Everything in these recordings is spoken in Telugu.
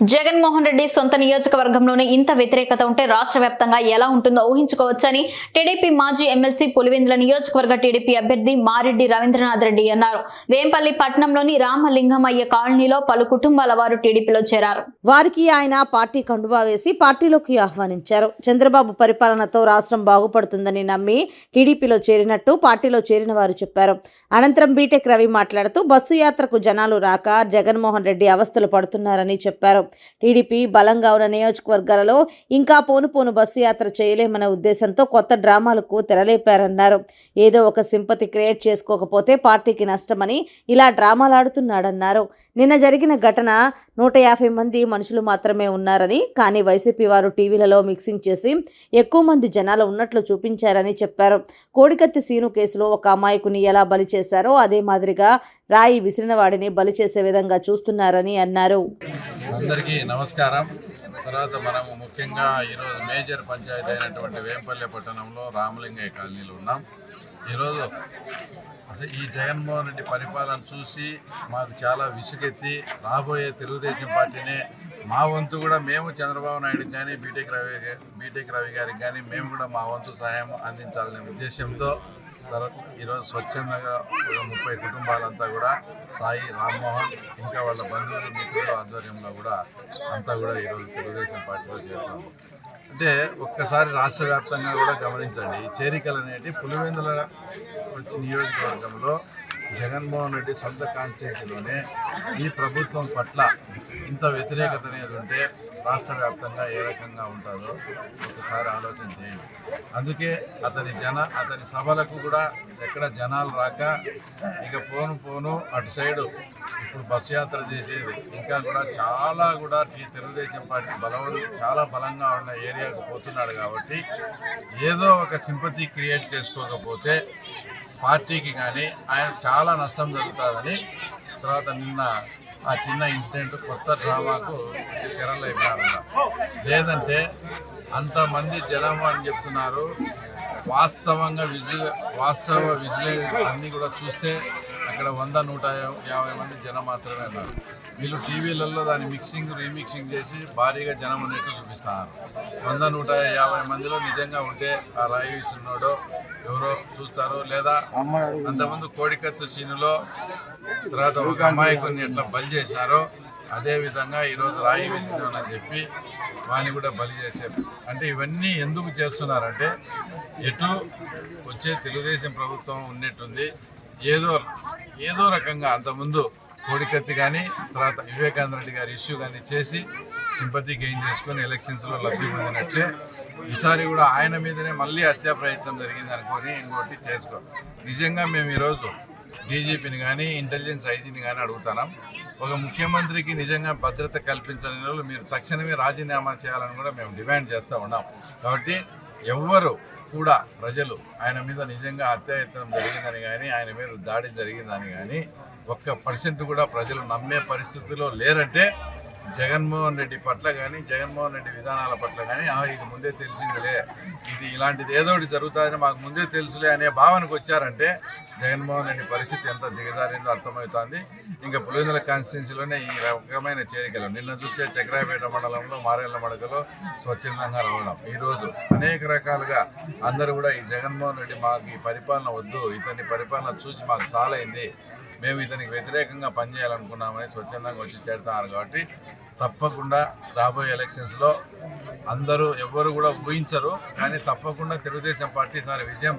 జగన్మోహన్ రెడ్డి సొంత నియోజకవర్గంలోనే ఇంత వ్యతిరేకత ఉంటే రాష్ట్ర వ్యాప్తంగా ఎలా ఉంటుందో ఊహించుకోవచ్చని టీడీపీ మాజీ ఎమ్మెల్సీ పులివెందుల నియోజకవర్గ టీడీపీ అభ్యర్థి మారెడ్డి రవీంద్రనాథ్ రెడ్డి అన్నారు. వేంపల్లి పట్టణంలోని రామలింగమయ్య కాలనీలో పలు కుటుంబాల వారు టీడీపీలో చేరారు. వారికి ఆయన పార్టీ కండువా వేసి పార్టీలోకి ఆహ్వానించారు. చంద్రబాబు పరిపాలనతో రాష్ట్రం బాగుపడుతుందని నమ్మి టీడీపీలో చేరినట్టు పార్టీలో చేరిన వారు చెప్పారు. అనంతరం బీటెక్ రవి మాట్లాడుతూ బస్సు యాత్రకు జనాలు రాక జగన్మోహన్ రెడ్డి అవస్థలు పడుతున్నారని చెప్పారు. టీడీపీ బలంగా ఉన్న నియోజకవర్గాలలో ఇంకా పోను పోను బస్సు యాత్ర చేయలేమనే ఉద్దేశంతో కొత్త డ్రామాలకు తెరలేపారన్నారు. ఏదో ఒక సింపతి క్రియేట్ చేసుకోకపోతే పార్టీకి నష్టమని ఇలా డ్రామాలాడుతున్నాడన్నారు. నిన్న జరిగిన ఘటన నూట యాభై మంది మనుషులు మాత్రమే ఉన్నారని కానీ వైసీపీ వారు టీవీలలో మిక్సింగ్ చేసి ఎక్కువ మంది జనాలు ఉన్నట్లు చూపించారని చెప్పారు. కోడికత్తి సీను కేసులో ఒక అమాయకుని ఎలా బలి చేశారో అదే మాదిరిగా రాయి విసిరిన వాడిని బలి చేసే విధంగా చూస్తున్నారని అన్నారు. అందరికీ నమస్కారం. తర్వాత మనము ముఖ్యంగా ఈరోజు మేజర్ పంచాయతీ అయినటువంటి వేంపల్లె పట్టణంలో రామలింగయ్య కాలనీలో ఉన్నాం. ఈరోజు అసలు ఈ జగన్మోహన్ రెడ్డి పరిపాలన చూసి మాకు చాలా విసుగెత్తి రాబోయే తెలుగుదేశం పార్టీనే మా వంతు కూడా మేము చంద్రబాబు నాయుడుకి కానీ బీటెక్ రవి బీటెక్ రవి గారికి కానీ మేము కూడా మా వంతు సహాయం అందించాలనే ఉద్దేశంతో తర్వాత ఈరోజు స్వచ్ఛందంగా ముప్పై కుటుంబాలంతా కూడా సాయి రామ్మోహన్ ఇంకా వాళ్ళ బంధువులు మిత్రుల ఆధ్వర్యంలో కూడా అంతా కూడా ఈరోజు తెలుగుదేశం పార్టీలో చేస్తాము అంటే ఒక్కసారి రాష్ట్ర వ్యాప్తంగా కూడా గమనించండి ఈ చేరికలు అనేటి పులివెందుల వచ్చి నియోజకవర్గంలో జగన్మోహన్ రెడ్డి సొంత కాన్స్టిట్యూన్సీలోనే ఈ ప్రభుత్వం పట్ల ఇంత వ్యతిరేకత అనేది ఉంటే రాష్ట్ర వ్యాప్తంగా ఏ రకంగా ఉంటారో ఒకసారి ఆలోచన చేయండి. అందుకే అతని జన అతని సభలకు కూడా ఎక్కడ జనాలు రాక ఇక పోను పోను అటు సైడు ఇప్పుడు బస్సు యాత్ర చేసేది. ఇంకా కూడా చాలా కూడా ఈ తెలుగుదేశం పార్టీ బలవలు చాలా బలంగా ఉన్న ఏరియాకు పోతున్నాడు కాబట్టి ఏదో ఒక సింపతి క్రియేట్ చేసుకోకపోతే పార్టీకి కానీ ఆయన చాలా నష్టం జరుగుతుందని తర్వాత నిన్న ఆ చిన్న ఇన్సిడెంట్ కొత్త డ్రామాకు తెరలేపారన్న లేదంటే అంతమంది జనం అని చెప్తున్నారు. వాస్తవంగా విజు వాస్తవ విజువల్ అన్నీ కూడా చూస్తే అక్కడ వంద నూట యాభై మంది జనం మాత్రమే ఉన్నారు. వీళ్ళు టీవీలలో దాన్ని మిక్సింగ్ రీమిక్సింగ్ చేసి భారీగా జనం ఉన్నట్టు చూపిస్తున్నారు. వంద నూట యాభై మందిలో నిజంగా ఉంటే ఆ రాయి విసిరినోడో ఎవరో చూస్తారు లేదా అంతకుముందు కోడికత్తు సీనులో తర్వాత ఒక అమాయకుని ఎట్లా బలి చేశారో అదేవిధంగా ఈరోజు రాయి అని చెప్పి వాని కూడా బలి చేశారు. అంటే ఇవన్నీ ఎందుకు చేస్తున్నారంటే ఎటు వచ్చే తెలుగుదేశం ప్రభుత్వం ఉన్నట్టుంది ఏదో ఏదో రకంగా అంతకుముందు కోడికత్తి కానీ తర్వాత వివేకానంద రెడ్డి గారి ఇష్యూ కానీ చేసి సింపతి గెయిన్ చేసుకొని ఎలక్షన్స్లో లబ్ధి పొందినట్లే ఈసారి కూడా ఆయన మీదనే మళ్ళీ హత్యా ప్రయత్నం జరిగింది అనుకొని ఇంకోటి చేసుకో. నిజంగా మేము ఈరోజు డీజీపీని కానీ ఇంటెలిజెన్స్ ఐజీని కానీ అడుగుతున్నాం. ఒక ముఖ్యమంత్రికి నిజంగా భద్రత కల్పించని వాళ్ళు మీరు తక్షణమే రాజీనామా చేయాలని కూడా మేము డిమాండ్ చేస్తూ ఉన్నాం. కాబట్టి ఎవ్వరు కూడా ప్రజలు ఆయన మీద నిజంగా హత్యాయత్నం జరిగిందని కానీ ఆయన మీద దాడి జరిగిందని కానీ ఒక్క పర్సెంట్ కూడా ప్రజలు నమ్మే పరిస్థితిలో లేరంటే జగన్మోహన్ రెడ్డి పట్ల కానీ జగన్మోహన్ రెడ్డి విధానాల పట్ల కానీ "ఆ, ఇది ముందే తెలిసిందిలే. ఇది ఇలాంటిది ఏదో ఒకటి జరుగుతుందని మాకు ముందే తెలుసులే అనే భావనకు వచ్చారంటే జగన్మోహన్ రెడ్డి పరిస్థితి ఎంత దిగజారిందో అర్థమవుతోంది. ఇంకా పులివెందుల కాన్స్టిట్యున్సీలోనే ఈ రకమైన చేరికలు. నిన్న చూసే చక్రాయపేట మండలంలో మారేళ్ళ మడకలో స్వచ్ఛందంగా రావడం. ఈరోజు అనేక రకాలుగా అందరూ కూడా ఈ జగన్మోహన్ రెడ్డి మాకు ఈ పరిపాలన వద్దు ఇతని పరిపాలన చూసి మాకు సాలైంది. మేము ఇతనికి వ్యతిరేకంగా పనిచేయాలనుకున్నామని స్వచ్ఛందంగా వచ్చి చేరుతున్నారు కాబట్టి తప్పకుండా రాబోయే ఎలక్షన్స్లో అందరూ ఎవ్వరు కూడా ఊహించరు కానీ తప్పకుండా తెలుగుదేశం పార్టీ సారి విజయం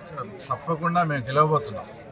తప్పకుండా మేము గెలవబోతున్నాం.